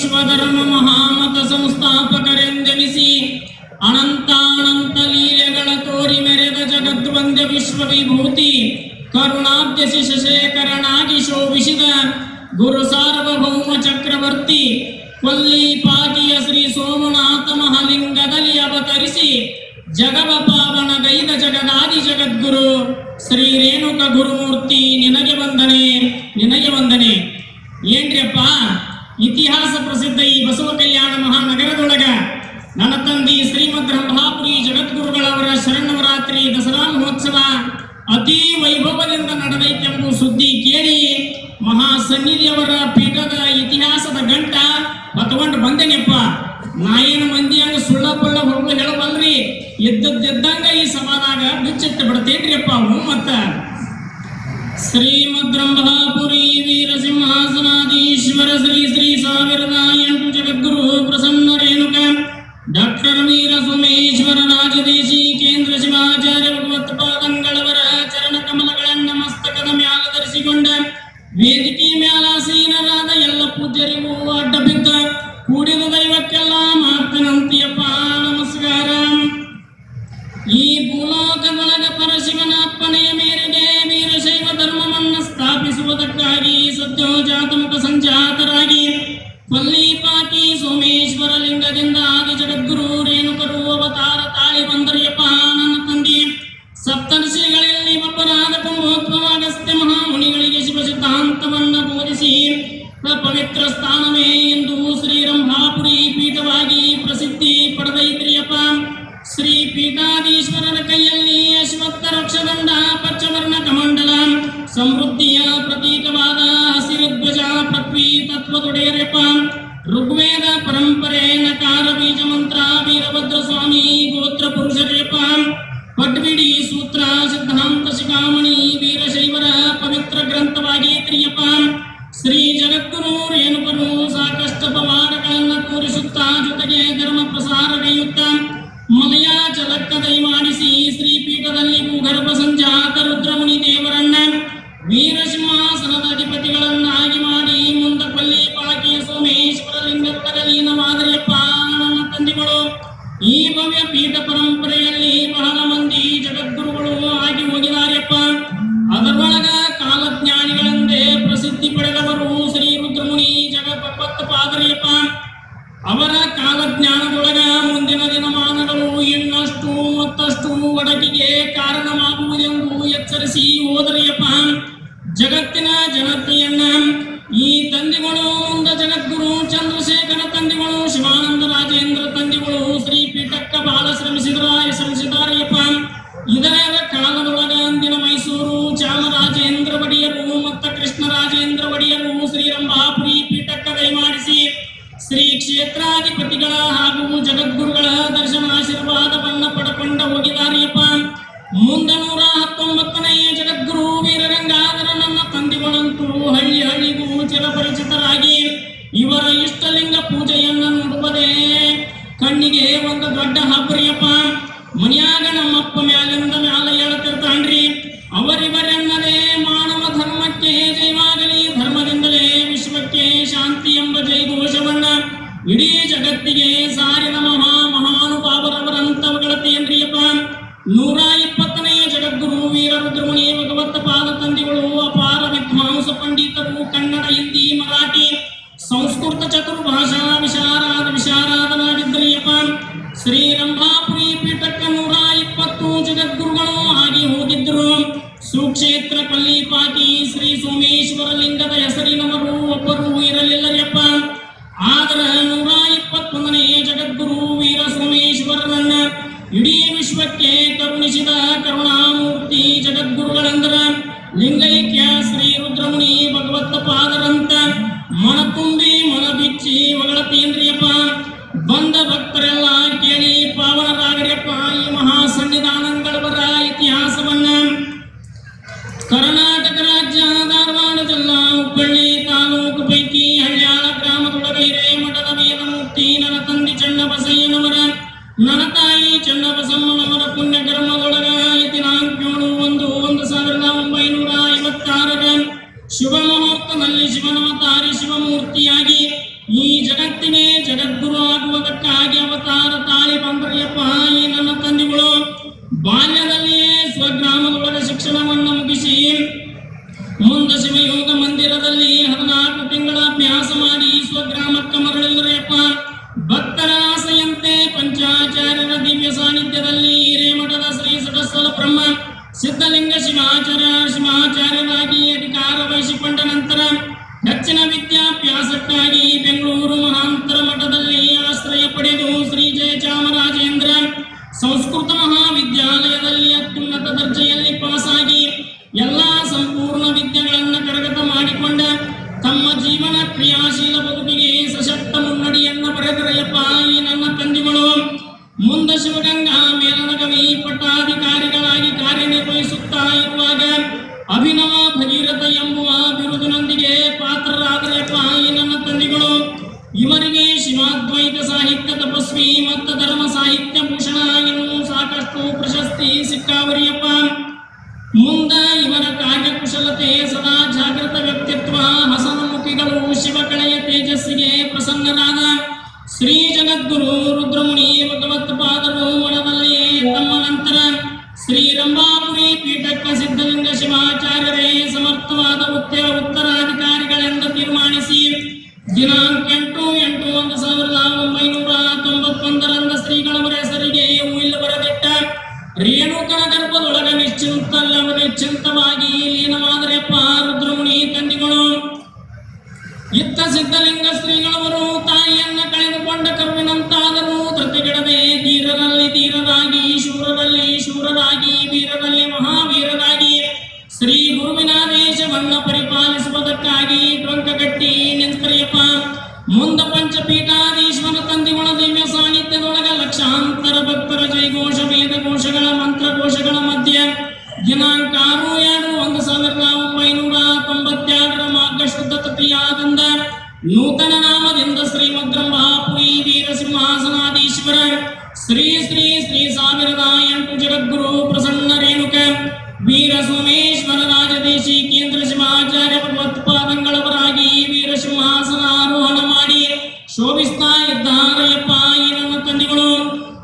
ವಿಶ್ವಧರ್ಮ ಮಹಾಮತ ಸಂಸ್ಥಾಪಕರೆಂದೆನಿಸಿ ಅನಂತಾನಂತ ಲೀಲೆಗಳ ತೋರಿ ಮೆರೆದ ವಿಶ್ವ ವಿಭೂತಿ ಕರುಣಾದ್ಯ ಶಶೇಖರನಾಗಿ ಶೋಭಿಸಿದ ಗುರು ಸಾರ್ವಭೌಮ ಚಕ್ರವರ್ತಿ, ಕೊಲ್ಲಿ ಪಾದಿಯ ಶ್ರೀ ಸೋಮನಾಥ ಮಹಾಲಿಂಗದಲ್ಲಿ ಅವತರಿಸಿ ಜಗವ ಪಾವನಗೈದ ಜಗದಾದಿ ಜಗದ್ಗುರು ಶ್ರೀ ರೇಣುಕ ಗುರುಮೂರ್ತಿ ವೈಭವದಿಂದ ನಡೆದೈತೆಂಬ ಸುದ್ದಿ ಕೇಳಿ ಮಹಾ ಸನ್ನಿಧಿಯವರ ಪೀಠದ ಇತಿಹಾಸದ ಗಂಟ ಹೊತ್ಕೊಂಡು ಬಂದೇನಪ್ಪ. ನಾಯಿನ ಹಂಗ ಸುಳ್ಳ ಪುಳ್ಳ ಹೊರಗು ಹೇಳಬಲ್ರಿ. ಇದ್ದದ್ದಿದ್ದಂಗ ಈ ಸಮಾನಾಗ ಬಿಚ್ಚಿಟ್ಟು ಬಿಡ್ತೇನ್ರಿಪ್ಪ ಹ್ಞೂ ಮತ್ತ ಶ್ರೀಮದ್ರಂಭಾಪುರಿ ವೀರಸಿಂಹಾಸನಾಧೀಶ್ವರ ಶ್ರೀ ಶ್ರೀ ಸಾವಿರದ ಎಂಟು ಜಗದ್ಗುರು ಪ್ರಸನ್ನ ಪವಿತ್ರ ಸ್ಥಾನವೇ ಎಂದು ಶ್ರೀ ರಂಭಾಪುರಿ ಪೀಠವಾಗಿ ಪ್ರಸಿದ್ಧಿ ಪಡೆದೈತ್ರಿಯಪ್ಪ ಶ್ರೀ ಪೀಠಾಧೀಶ್ವರನ ಕೈಯಲ್ಲಿ ಅಶ್ವತ್ಥ ರಕ್ಷದಂಡ ಪಚ್ಚವರ್ಣ ಕಮಂಡಲ ಸಮೃದ್ಧಿಯ ಪ್ರತೀಕವಾದ ಹಸಿರು ಧ್ವಜ ಪೃಥ್ವಿ ತತ್ವದೊಡೆಯರಪ್ಪ ಋಗ್ವೇದ ಪರಂಪರೆ ಪೂರ್ಣಚತುರ್ಭಾಷಾಂ ವಿಶಾರಾದ ವಿಶಾರಾದನಾಗಿದ್ದರಿಯಪ್ಪ ಶ್ರೀ ಶ್ರೀರಂಭಾಪುರಿ ಪೀಠಕ್ಕೆ ನೂರ ಇಪ್ಪತ್ತು ಜಗದ್ಗುರುಗಳು ಆಗಿ ಹೋಗಿದ್ರು ಸುಕ್ಷೇತ್ರ ಕಲ್ಲಿಪಾಟಿ ಶ್ರೀ ಸೋಮೇಶ್ವರ ಲಿಂಗದ ಹೆಸರಿನವರು ಒಬ್ಬರು ಇರಲಿಲ್ಲರಿಯಪ್ಪ. ಆದರೆ ನೂರ ಇಪ್ಪತ್ತೊಂದನೇ ಜಗದ್ಗುರು ವೀರ ಸೋಮೇಶ್ವರನನ್ನ ಇಡೀ ವಿಶ್ವಕ್ಕೆ ಸಾನ್ನಿಧ್ಯದಲ್ಲಿ ಶ್ರೀ ಶ್ರೀ ಸಾವಿರದಾಯಂಟು ಜಗದ್ಗುರು ಪ್ರಸನ್ನ ರೇಣುಕ, ವೀರ ಸೋಮೇಶ್ವರ ರಾಜದೇಶಿ ಕೇಂದ್ರ ಶಿವಾಚಾರ್ಯ ಭಗವತ್ಪಾದಂಗಳವರಾಗಿ ವೀರ ಸಿಂಹಾಸನ ಆರೋಹಣ ಮಾಡಿ ಶೋಭಿಸ್ತಾ ಇದ್ದಾರೆಯಪ್ಪ ಈ ನನ್ನ ತಂದೆಗಳು.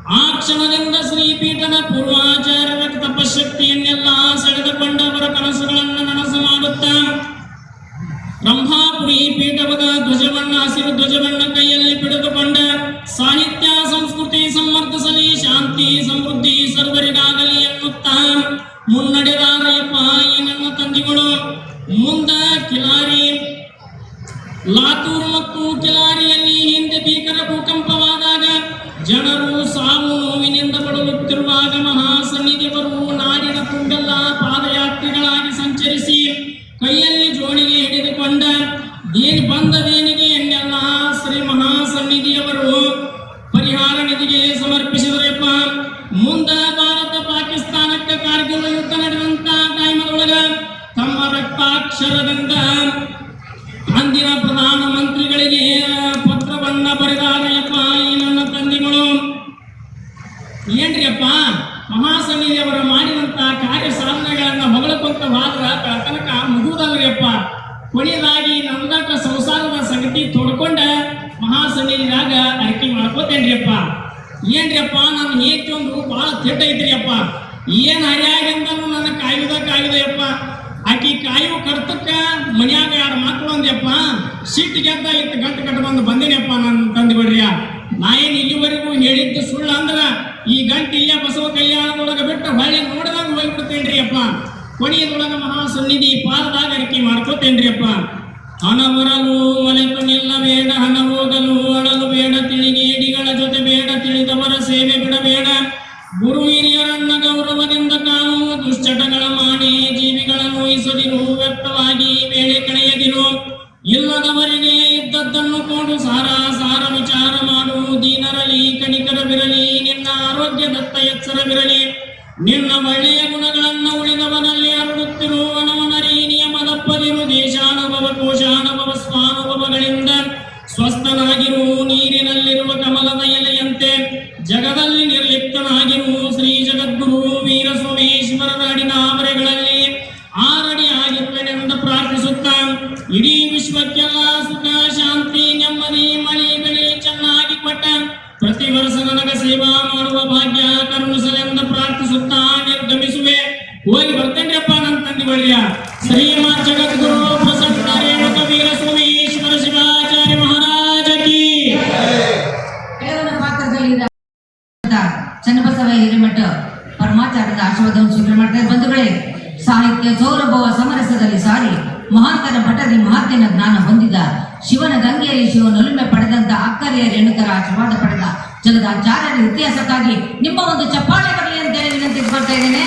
ಆ ಕ್ಷಣದಿಂದ ಶ್ರೀಪೀಠನ ಪೂರ್ವಾಚಾರ್ಯರ ತಪಶಕ್ತಿಯನ್ನೆಲ್ಲ ಸೆಳೆದುಕೊಂಡವರ ಕನಸುಗಳನ್ನು ನನಸು ಮಾಡುತ್ತಾ, ಬ್ರಹ್ಮಾಪುರಿ ಪೀಠವದ ಧ್ವಜವನ್ನ ಹಸಿರು ಧ್ವಜವ ಮತ್ತು ಕಿಲಾರಿಯಲ್ಲಿ ಹಿಂದೆ ಭೀಕರ ಭೂಕಂಪವಾದಾಗ ಜನರು குருவின் ಸೇವಾ ಮಾಡುವ ಭಾಗ್ಯ ಕರುಣಿಸಲೆಂದು ಪ್ರಾರ್ಥಿಸುತ್ತಾ ನಿರ್ಗಮಿಸುವೆ. ಹೋಗಿ ಬರ್ತೇನ್ರಿಪ್ಪ ನನ್ನ ತಂದೆ ಬಳಿಯ. ಶ್ರೀಮ ಜಗದ್ಗುರು ಪ್ರಸನ್ನ ರೇಣುಕ ವೀರ ಸ್ವಾಮಿ ಈಶ್ವರ ಶಿವಾಚಾರ್ಯ ಮಹಾರಾಜ ಕಿ. ಚನ್ನಬಸವ ಹಿರೇಮಠ ಪರಮಾಚಾರ್ಯದ ಆಶೀರ್ವಾದವನ್ನು ಸ್ವೀಕಾರ ಮಾಡ್ತಾ ಬಂಧುಗಳೇ. ಸಾಹಿತ್ಯ ಸೌರಭವ ಸಮರಸದಲ್ಲಿ ಸಾರಿ ಮಹಾಂತರ ಪಟದಿ ಮಹಾತ್ಯನ ಜ್ಞಾನ ಹೊಂದಿದ ಶಿವನ ಗಂಗೆಯಲ್ಲಿ ಶಿವನೊಲುಮೆ ಪಡೆದಂತ ಅಕ್ಕರಿಯ ರೇಣುಕರ ಆಶೀರ್ವಾದ ಪಡೆದ ಜಗದಾಚಾರ್ಯರ ಇತಿಹಾಸಕ್ಕಾಗಿ ನಿಮ್ಮ ಒಂದು ಚಪ್ಪಾಳೆ ಬರಲಿ ಅಂತ ಹೇಳಿ ಇದ್ದೇನೆ.